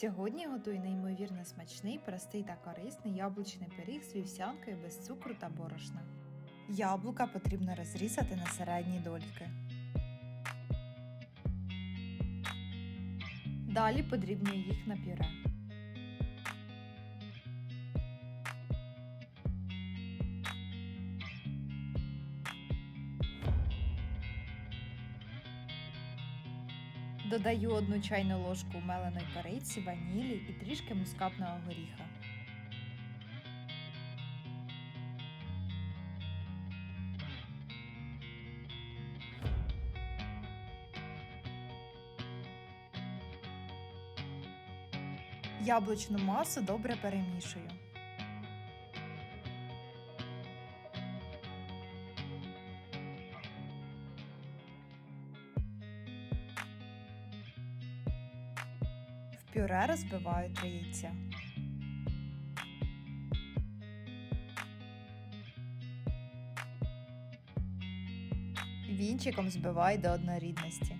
Сьогодні готую неймовірно смачний, простий та корисний яблучний пиріг з вівсянкою без цукру та борошна. Яблука потрібно розрізати на середні дольки. Далі подрібнюю їх на пюре. Додаю одну чайну ложку меленої кориці, ванілі і трішки мускатного горіха. Яблучну масу добре перемішую. Пюре розбиваю три яйця. Вінчиком збиваю до однорідності.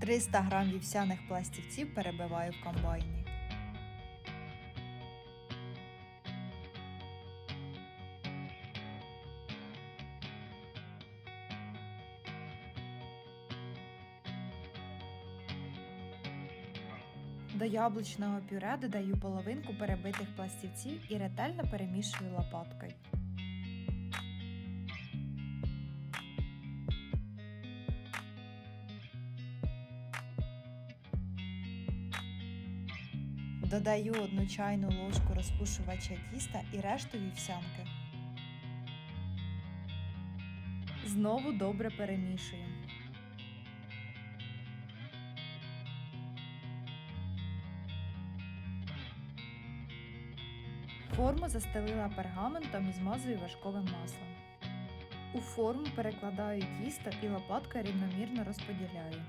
Триста грам вівсяних пластівців перебиваю в комбайні. До яблучного пюре додаю половинку перебитих пластівців і ретельно перемішую лопаткою. Додаю одну чайну ложку розпушувача тіста і решту вівсянки. Знову добре перемішую. Форму застелила пергаментом і змазую вершковим маслом. У форму перекладаю тісто і лопаткою рівномірно розподіляю.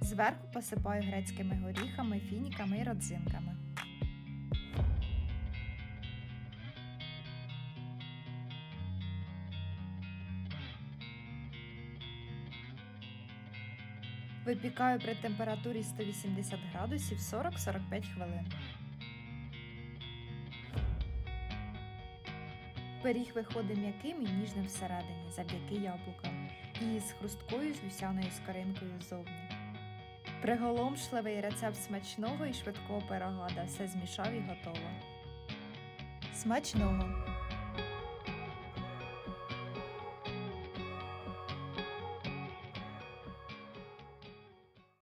Зверху посипаю грецькими горіхами, фініками і родзинками. Випікаю при температурі 180 градусів 40-45 хвилин. Пиріг виходить м'яким і ніжним всередині завдяки яблукам і з хрусткою з вівсяною скоринкою ззовні. Приголомшливий рецепт смачного і швидкого пирога, де все змішав і готово. Смачного!